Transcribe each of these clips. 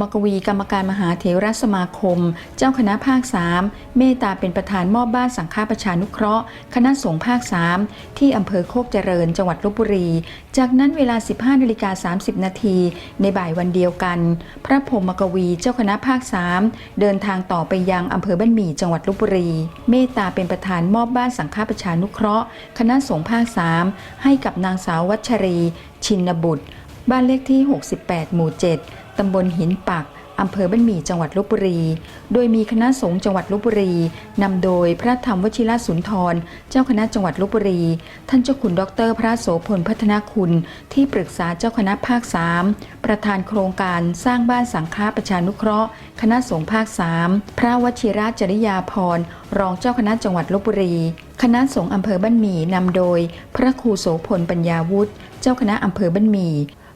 มกวีกรรมการมหาเถรสมาคม เจ้าคณะภาค 3 เมตตาเป็นประธานมอบบ้านสังฆาประชานุเคราะห์ คณะสงฆ์ภาค 3 ที่อำเภอโคกเจริญ จังหวัดลบบุรี จากนั้นเวลา 15นาฬิกา30 นาทีในบ่ายวันเดียวกัน พระพรหมกวีเจ้าคณะภาค 3 เดินทางต่อไปยังอำเภอบ้านหมี่จังหวัดลบบุรี เมตตาเป็นประธานมอบบ้านสังฆาประชานุเคราะห์ คณะสงฆ์ภาค 3 ให้กับนางสาววัชรี ชินบุตร บ้านเลขที่ 68 หมู่ 7 ตำบลหินปักอำเภอบ้านหมี่จังหวัดลบบุรี โดยมีคณะสงฆ์จังหวัดลบบุรีนำโดยพระธรรมวชิรสุนทร เจ้าคณะจังหวัดลบบุรี ท่านเจ้าคุณดร พระโสพลพัฒนาคุณ ที่ปรึกษาเจ้าคณะภาค3ประธานโครงการสร้างบ้านสังฆาประชานุเคราะห์ คณะสงฆ์ภาค3พระวชิระจริยาพร รองเจ้าคณะจังหวัดลบบุรี คณะสงฆ์อำเภอบ้านหมี่นำโดย พระครูโสพลปัญญาวุฒิ เจ้าคณะอำเภอบ้านหมี่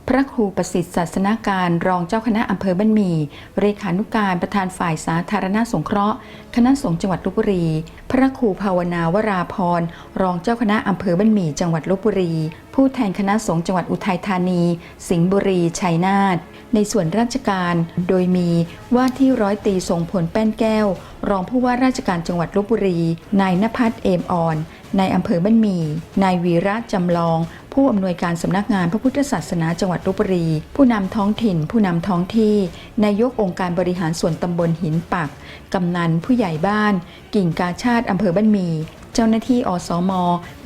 พระครูประสิทธิ์ศาสนาการรองเจ้าคณะอำเภอบ้านหมี่เรขานุการประธานฝ่ายสาธารณสงเคราะห์ คณะสงฆ์จังหวัดลบบุรี พระครูภาวนาวราพรรองเจ้าคณะอำเภอบ้านหมี่จังหวัดลบบุรี ผู้แทนคณะสงฆ์จังหวัดอุทัยธานี สิงห์บุรี ชัยนาท ในส่วนราชการโดยมีว่าที่ร้อยตีทรงผลแป้นแก้ว รองผู้ว่าราชการจังหวัดลบบุรี นายนภัสเอมอ่อนนายอำเภอบ้านหมี่นายวีระจำลอง ผู้อำนวยการสำนักงานพระพุทธศาสนาจังหวัดลบบุรี ผู้นำท้องถิ่น ผู้นำท้องที่ นายกองค์การบริหารส่วนตำบลหินปัก กำนันผู้ใหญ่บ้าน กิ่งกาชาติอำเภอบ้านมี เจ้าหน้าที่อสม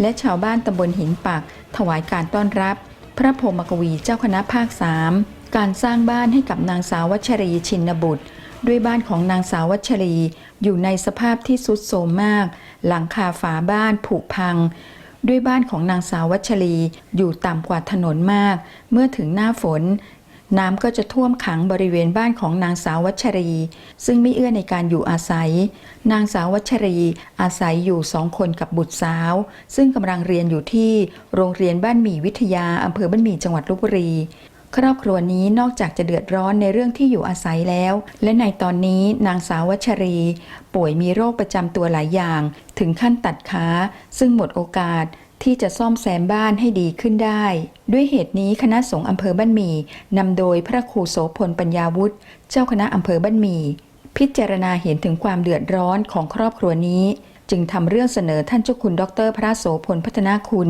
และชาวบ้านตำบลหินปัก ถวายการต้อนรับ พระพรหมกวีเจ้าคณะภาค3การสร้างบ้านให้กับนางสาววัชรีชินบุตร ด้วยบ้านของนางสาววัชรี อยู่ในสภาพที่ทรุดโทรมมาก หลังคาฝาบ้านผุพัง ด้วยบ้านของนางสาววัชรีอยู่ต่ำกว่าถนนมาก เมื่อถึงหน้าฝน น้ำก็จะท่วมขังบริเวณบ้านของนางสาววัชรี ซึ่งไม่เอื้อในการอยู่อาศัย นางสาววัชรีอาศัยอยู่สองคนกับบุตรสาว ซึ่งกำลังเรียนอยู่ที่โรงเรียนบ้านหมี่วิทยาอำเภอบ้านหมี่จังหวัดลบบุรี ครอบครัวนี้นอกจากจะเดือดร้อนในเรื่องที่อยู่อาศัยแล้ว และในตอนนี้นางสาววัชรี ป่วยมีโรคประจำตัวหลายอย่าง ถึงขั้นตัดขาซึ่งหมดโอกาสที่จะซ่อมแซมบ้านให้ดีขึ้นได้ ด้วยเหตุนี้คณะสงฆ์อำเภอบ้านหมี่นำโดยพระครูโสพลปัญญาวุฒิเจ้าคณะอำเภอบ้านหมี่พิจารณาเห็นถึงความเดือดร้อนของครอบครัวนี้ จึงทำเรื่องเสนอท่านเจ้าคุณดร พระโสพลพัฒนาคุณ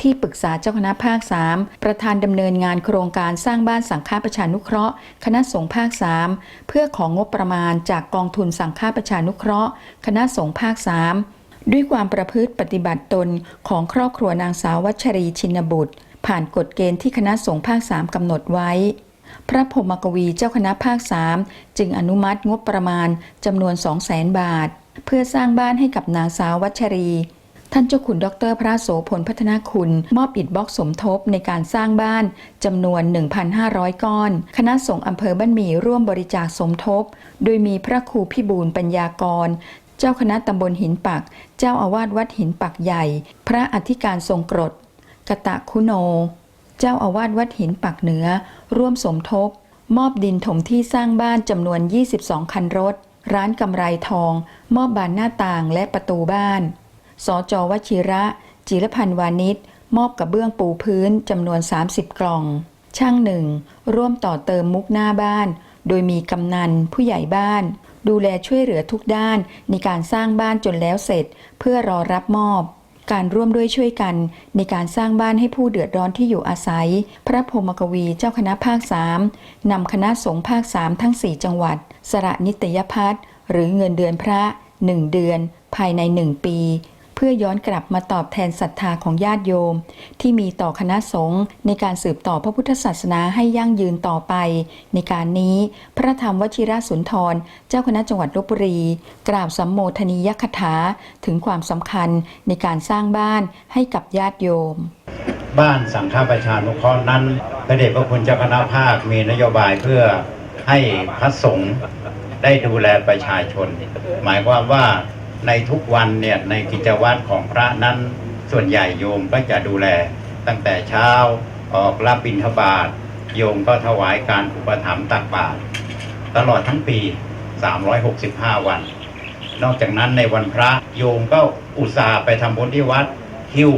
ที่ปรึกษาเจ้าคณะภาค 3 ประธานดำเนินงานโครงการสร้างบ้านสังฆาประชานุเคราะห์ คณะสงฆ์ภาค 3 เพื่อของงบประมาณจากกองทุนสังฆาประชานุเคราะห์ คณะสงฆ์ภาค 3 ด้วยความประพฤติปฏิบัติตนของครอบครัวนางสาววัชรีชินบุตร ผ่านกฎเกณฑ์ที่คณะสงฆ์ภาค 3กำหนดไว้พระพรหมกวีเจ้าคณะภาค3จึงอนุมัติงบประมาณจำนวน 200,000 บาท เพื่อสร้างบ้านให้กับนางสาววัชรี ท่านเจ้าคุณดรพระโสพลพัฒนาคุณ มอบอิฐบล็อกสมทบในการสร้างบ้านจำนวน 1,500 ก้อน คณะสงฆ์อำเภอบ้านหมี่ร่วมบริจาคสมทบ โดยมีพระครูพิบูลปัญญากรเจ้าคณะตำบลหินปัก เจ้าอาวาสวัดหินปักใหญ่ พระอธิการทรงกรดกตะคุโน เจ้าอาวาสวัดหินปักเหนือ ร่วมสมทบ มอบดินถมที่สร้างบ้านจำนวน 22 คันรถ ร้านกำไรทอง มอบบานหน้าต่างและประตูบ้าน สจวชิระ จิรพันธ์วานิชมอบกระเบื้องปูพื้นจำนวน 30 กล่อง ช่างหนึ่ง ร่วมต่อเติมมุกหน้าบ้าน โดยมีกำนันผู้ใหญ่บ้าน ดูแลช่วยเหลือทุกด้านในการสร้างบ้านจนแล้วเสร็จ เพื่อรอรับมอบ การร่วมด้วยช่วยกันในการสร้างบ้านให้ผู้เดือดร้อนที่อยู่อาศัย พระพรหมกวีเจ้าคณะภาค3นำคณะสงฆ์ภาค3ทั้ง 4 จังหวัด สระนิตยพัฒน์หรือเงินเดือนพระ1เดือน ภายใน1ปี เพื่อย้อนกลับมาตอบแทนศรัทธาของญาติโยม ที่มีต่อคณะสงฆ์ในการสืบต่อพระพุทธศาสนาให้ยั่งยืนต่อไป ในการนี้พระธรรมวชิระสุนทร เจ้าคณะจังหวัดลบบุรี กล่าวสัมโมทนียคถาถึงความสำคัญในการสร้างบ้านให้กับญาติโยม บ้านสังฆประชานุเคราะห์นั้นพระเดชพระคุณเจ้าคณะภาคมีนโยบายเพื่อ ให้พระสงฆ์ได้ดูแลประชาชน หมายความว่าในทุกวันเนี่ยในกิจวัตรของพระนั้น ส่วนใหญ่โยมก็จะดูแล ตั้งแต่เช้าออกรับบิณฑบาตโยมก็ถวายการอุปถัมภ์ตักบาตรตลอดทั้งปี 365 วัน นอกจากนั้นในวันพระโยมก็อุตส่าห์ไปทำบุญที่วัดหิ้ว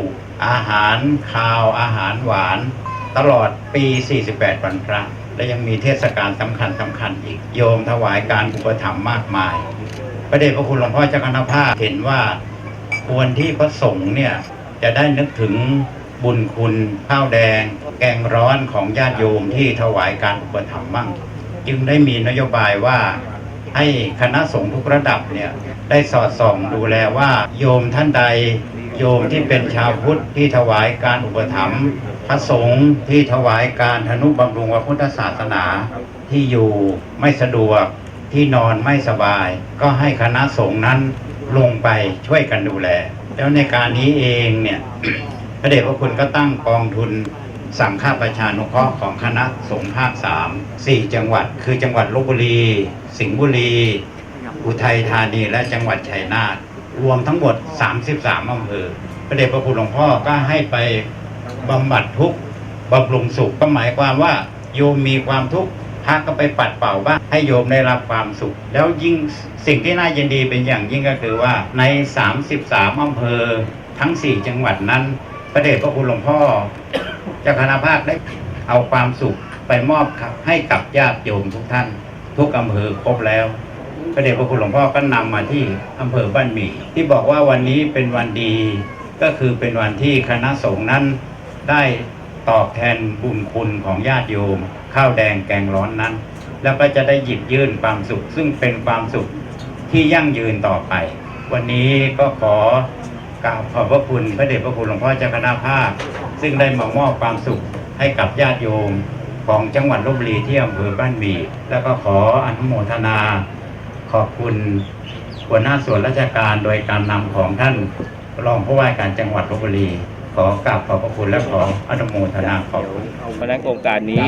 อาหารคาวอาหารหวาน ตลอดปี 48 วันพระ และยังมีเทศกาลสำคัญสำคัญอีกโยมถวายการอุปถัมภ์มากมาย พระเดชพระคุณหลวงพ่อเจ้าคณะภาคเห็นว่าควรที่พระสงฆ์เนี่ยจะได้นึกถึงบุญคุณข้าวแดง แกงร้อนของญาติโยมที่ถวายการอุปถัมภ์มั่งจึงได้มีนโยบายว่าให้คณะสงฆ์ทุกระดับเนี่ยได้สอดส่องดูแลว่าโยมท่านใด โยมที่เป็นชาวพุทธที่ถวายการอุปถัมภ์ พระสงฆ์ที่ถวายการทนุบำรุงพระพุทธศาสนาที่อยู่ไม่สะดวกที่นอนไม่สบาย ก็ให้คณะสงฆ์นั้นลงไปช่วยกันดูแล แล้วในการนี้เองเนี่ยพระเดชพระคุณก็ตั้งกองทุนสังฆประชานุเคราะห์ของคณะสงฆ์ภาคสามสี่จังหวัด คือจังหวัดลบบุรี สิงห์บุรี อุทัยธานีและจังหวัดชัยนาทรวมทั้งหมด 33อำเภอพระเดชพระคุณหลวงพ่อก็ให้ไป บำบัดทุกข์บำรุงสุขก็หมายความว่า โยมมีความทุกข์พระก็ไปปัดเป่าบ้างให้โยมได้รับความสุข แล้วยิ่งสิ่งที่น่ายินดีเป็นอย่างยิ่งก็คือว่าใน 33อำเภอทั้ง 4 จังหวัดนั้น พระเดชพระคุณหลวงพ่อเจ้าคณะภาคได้เอาความสุขไปมอบให้กับญาติโยมทุกท่าน ทุกอำเภอครบแล้วพระเดชพระคุณหลวงพ่อก็นำมาที่อำเภอบ้านหมี่ที่บอกว่าวันนี้เป็นวันดี ก็คือเป็นวันที่คณะสงฆ์นั้น ได้ตอบแทนบุญคุณของญาติโยม ข้าวแดงแกงร้อนนั้น แล้วก็จะได้หยิบยื่นความสุข ซึ่งเป็นความสุขที่ยั่งยืนต่อไป วันนี้ก็ขอกราบขอบพระคุณพระเดชพระคุณหลวงพ่อเจ้าคณะภาค ซึ่งได้มามอบความสุขให้กับญาติโยมของจังหวัดลบบุรีที่อำเภอบ้านหมี่แล้วก็ขออนุโมทนา ขอบคุณหัวหน้าส่วนราชการโดยการนำของท่านรองผู้ว่าการจังหวัดลบบุรี ขอกราบขอบพระคุณและขออนุโมทนาขอบคุณเพราะฉะนั้นโครงการนี้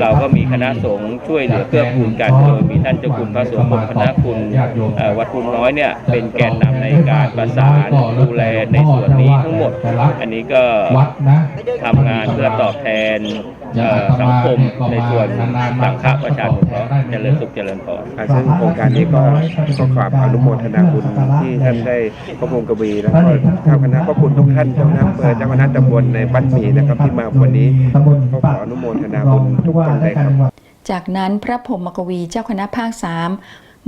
เราก็มีคณะสงฆ์ช่วยเหลือเกื้อกูลกันโดยมีท่านเจ้าคุณพระสงฆ์คณะคุณเอ่อวัดพุนน้อยเนี่ยเป็นแกนนำในการประสานดูแลในส่วนนี้ทั้งหมด อันนี้ก็วัดนะทำงานเพื่อตอบแทนเอ่อสังคมในส่วนสังฆประชานุเคราะห์เจริญสุขเจริญพรอ่าซึ่งโครงการนี้ก็ขอความอนุโมทนาบุญที่ท่านได้พระพงกวีแล้วก็เจ้าคณะพระคุณทุกท่านเจ้าคณะอำเภอเจ้าคณะตำบลในบ้านหมีนะครับที่มาวันนี้ก็ขออนุโมทนาบุญทุกคนเลยครับ จากนั้นพระพรหมกวีเจ้าคณะภาคสาม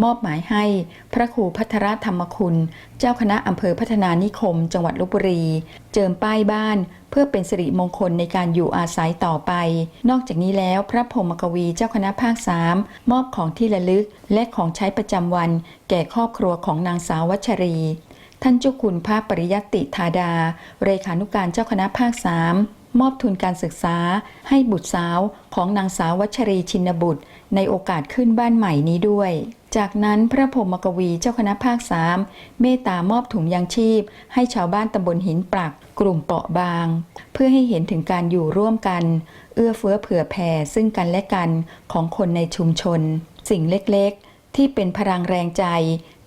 มอบหมายให้พระครูพัทรธรรมคุณ เจ้าคณะอำเภอพัฒนานิคม จังหวัดลบบุรี เจิมป้ายบ้าน เพื่อเป็นสิริมงคลในการอยู่อาศัยต่อไป นอกจากนี้แล้วพระพรหมกวีเจ้าคณะภาคสามมอบของที่ระลึกและของใช้ประจำวัน แก่ครอบครัวของนางสาววัชรี ท่านเจ้าคุณพระปริยัติธาดาเรขานุการเจ้าคณะภาคสาม มอบทุนการศึกษาให้บุตรสาวของนางสาววัชรีชินบุตร ในโอกาสขึ้นบ้านใหม่นี้ด้วย จากนั้นพระพรหมกวีเจ้าคณะภาคสามเมตตามอบถุงยางชีพ ให้ชาวบ้านตำบลหินปรัก กลุ่มเปราะบาง เพื่อให้เห็นถึงการอยู่ร่วมกัน เอื้อเฟื้อเผื่อแผ่ซึ่งกันและกันของคนในชุมชน สิ่งเล็กๆ ที่เป็นพลังแรงใจ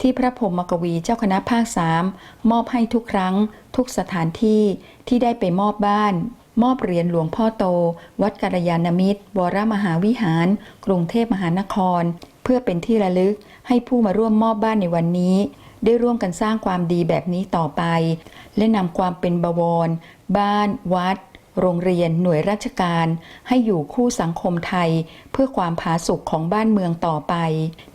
ที่พระพรหมกวีเจ้าคณะภาคสามมอบให้ทุกครั้ง ทุกสถานที่ที่ได้ไปมอบบ้าน มอบเหรียญหลวงพ่อโต วัดกัลยาณมิตร วรมหาวิหาร กรุงเทพมหานคร เพื่อเป็นที่ระลึกให้ผู้มาร่วมมอบบ้านในวันนี้ ได้ร่วมกันสร้างความดีแบบนี้ต่อไป และนำความเป็นบวร บ้าน วัด โรงเรียนหน่วยราชการให้อยู่คู่สังคมไทย เพื่อความผาสุกของบ้านเมืองต่อไป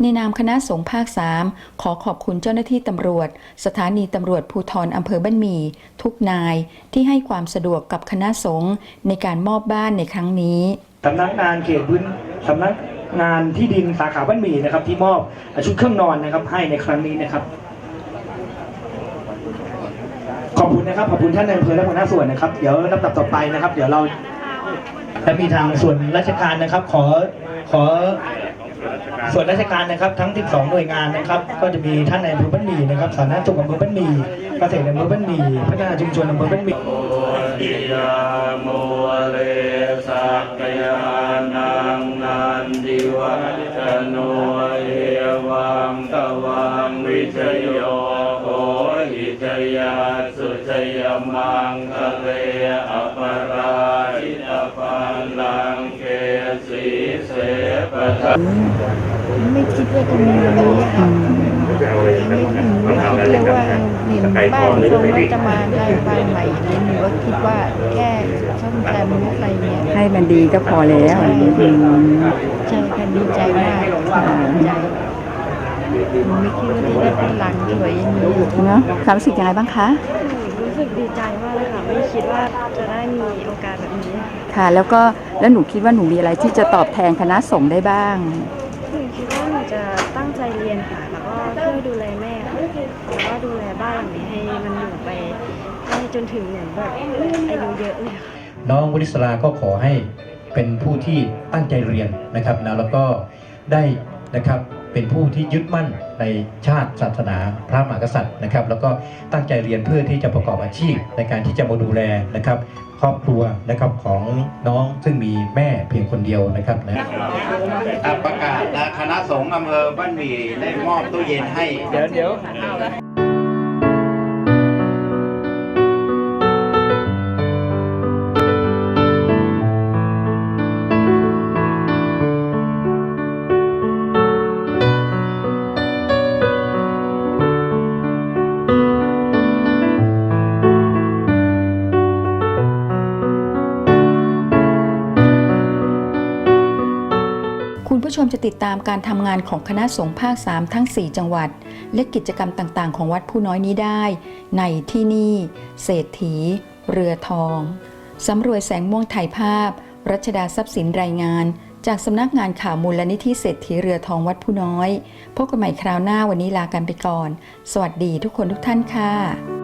ในนามคณะสงฆ์ภาค 3 ขอขอบคุณเจ้าหน้าที่ตำรวจ สถานีตำรวจภูธรอำเภอบ้านหมี่ ทุกนายที่ให้ความสะดวกกับคณะสงฆ์ในการมอบบ้านในครั้งนี้สำนักงานเขตพื้นสำนักงานที่ดินสาขาบ้านหมี่นะครับที่มอบชุดเครื่องนอนนะครับให้ในครั้งนี้นะครับ ขอบคุณนะครับขอบคุณท่านในายอำเภอและหัวหน้าส่วนนะครับเดี๋ยวลำดับต่อไปนะครับ เดี๋ยวเราและมีทางส่วนราชการนะครับ ขอขอส่วนราชการนะครับ ทั้ง 12 หน่วยงานนะครับ ก็จะมีท่านในายอำเภอบ้านหมี่นะครับสาธารณสุขอำเภอบ้านหมี่เกษตรอำเภอบ้านหมี่พัฒนาชุมชนอำเภอบ้านหมี่อิยามเลสักยานังนันดิวัจโนเอวังตวังวิชโย มังคะเลอปราชิตปันลังเกสีเสปทะไม่คิดว่าจะมีวันนี้ค่ะไม่ถึงไม่คิดเลยว่าเห็นบ้านทรงว่าจะมาได้บ้านใหม่เลยหนูก็คิดว่าแค่ซ่อมแซมอะไรเนี่ยให้มันดีก็พอแล้วใช่อืมใช่ค่ะดีใจมากดีใจหนูไม่คิดว่าจะได้เป็นหลังสวยอย่างนี้เนาะความรู้สึกยังไงบ้างคะรู้ สึกดีใจมากเลยค่ะไม่คิดว่าจะได้มีโอกาสแบบนี้ค่ะค่ะ แล้วก็แล้วหนูคิดว่าหนูมีอะไรที่จะตอบแทนคณะสงฆ์ได้บ้าง หนูคิดว่าหนูจะตั้งใจเรียนค่ะแล้วก็ช่วยดูแลแม่ค่ะแล้วก็ดูแลบ้านหลังนี้ให้มันอยู่ไปให้จนถึงเหมือนแบบอายุเยอะเลยค่ะน้องวริศราก็ขอให้เป็นผู้ที่ตั้งใจเรียนนะครับนะแล้วก็ได้นะครับ เป็นผู้ที่ยึดมั่นในชาติศาสนาพระมหากษัตริย์นะครับ แล้วก็ตั้งใจเรียนเพื่อที่จะประกอบอาชีพ ในการที่จะมาดูแลนะครับครอบครัวนะครับของน้องซึ่งมีแม่เพียงคนเดียวนะครับนะอะประกาศนะคณะสงฆ์อำเภอบ้านหมี่ได้มอบตู้เย็นให้เดี๋ยวเดี๋ยว ติดตามการทำงานของคณะสงฆ์ภาค 3 ทั้ง 4 จังหวัด และกิจกรรมต่างๆ ของวัดผู้น้อยนี้ได้ ในที่นี่ เศรษฐี เรือทอง สำรวยแสงม่วงถ่ายภาพ รัชดาทรัพย์สินรายงาน จากสำนักงานข่าวมูลนิธิเศรษฐีเรือทองวัดผู้น้อย พบกันใหม่คราวหน้าวันนี้ลากันไปก่อน สวัสดีทุกคนทุกท่านค่ะ